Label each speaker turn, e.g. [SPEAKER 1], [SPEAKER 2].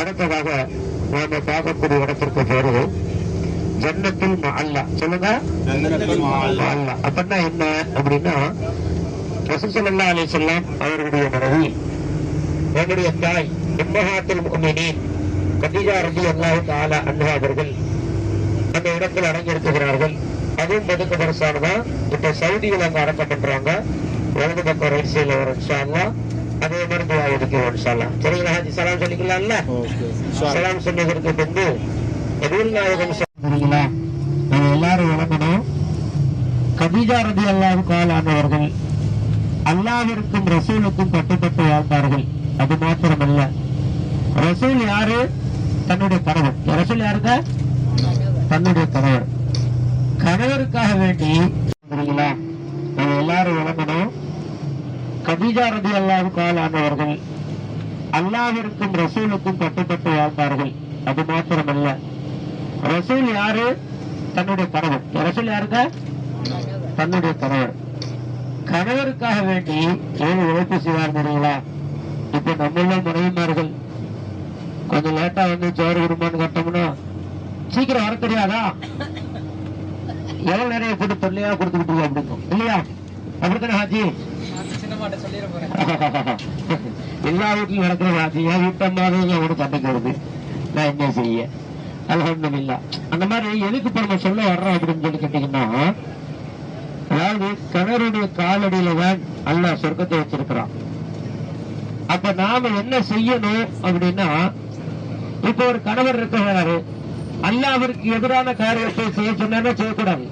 [SPEAKER 1] அடுத்ததாக நாம பார்க்கக்கூடிய இடத்திற்கு பேரு ஜன்னத்தில் அல்லா. சொல்லுங்க. அல்லா. அப்படின்னா என்ன அப்படின்னா ரசூசல்லா அலி சொல்லாம் அவர்களுடைய மனைவி என்னுடைய தாய் இம்மஹாத்தில் முகமினின் கதிஜா ரபி அல்லாஹு தாலா அன்ஹா அவர்கள் அந்த இடத்தில் அடங்கியிருக்கிறார்கள். அதுவும் பதுக்க பரிசானதான் இப்ப சவுதியில் அங்க அடக்கம் பண்றாங்க. வலது பக்கம் ரைட் சைட்ல வரும். அல்லாஹ். அதே மாதிரி துவா எடுக்கிறோம் இன்ஷா அல்லாஹ். சரிங்களா ஹாஜி? சலாம் சொல்லிக்கலாம்ல? சலாம் சொன்னதற்கு பின்பு நபிகள் நாயகம் சரிங்களா? நம்ம எல்லாரும் வழங்கணும் கதீஜா ரதி அல்லாஹு காலானவர்கள் அல்லாவிற்கும் ரசூலுக்கும் கட்டுப்பட்டு வாழ்ந்தார்கள். அது மாத்திரமல்ல. ரசூல் யாரு? தன்னுடைய கணவர். ரசூல் யாருங்க? தன்னுடைய கணவர். கணவருக்காக வேண்டி சரிங்களா நம்ம எல்லாரும் வழங்கணும் கதீஜா ரதி அல்லாஹு காலானவர்கள் அல்லாவிற்கும் ரசூலுக்கும் கட்டுப்பட்டு வாழ்ந்தார்கள். அது மாத்திரமல்ல. ரசூல் யாரு? தன்னுடைய கணவர். ரசூல் யாருங்க? தன்னுடைய கணவர். கணவருக்காக வேண்டி ஏழு உழைப்பு செய்வார் தெரியுங்களா? இப்ப நம்மள மனைவிமார்கள் கொஞ்சம் லேட்டா வந்து சோறு குடும்பம்னு கட்டோம்னா சீக்கிரம் வர தெரியாதா? எவ்வளவு நிறைய போட்டு தொல்லையா கொடுத்துக்கிட்டு இருக்கோம் அப்படிங்கும் இல்லையா? அப்படித்தானே ஹாஜி? எல்லா வீட்லையும் நடக்கிற ஹாஜி என் வீட்டம்மாவே ஒரு நான் என்ன செய்ய? அல்ஹம்துலில்லாஹ் அந்த மாதிரி எதுக்கு இப்ப நம்ம சொல்ல வர்றோம் அப்படின்னு சொல்லி கேட்டீங்கன்னா அதாவது கணவருடைய காலடியில தான் அல்லாஹ் சொர்க்கத்தை வச்சிருக்கிறான். அப்ப நாம என்ன செய்யணும் அப்படின்னா இப்ப ஒரு கணவர் இருக்கிறாரு. அல்லாஹ்விற்கு எதிரான காரியத்தை செய்ய சொன்னா செய்யக்கூடாது.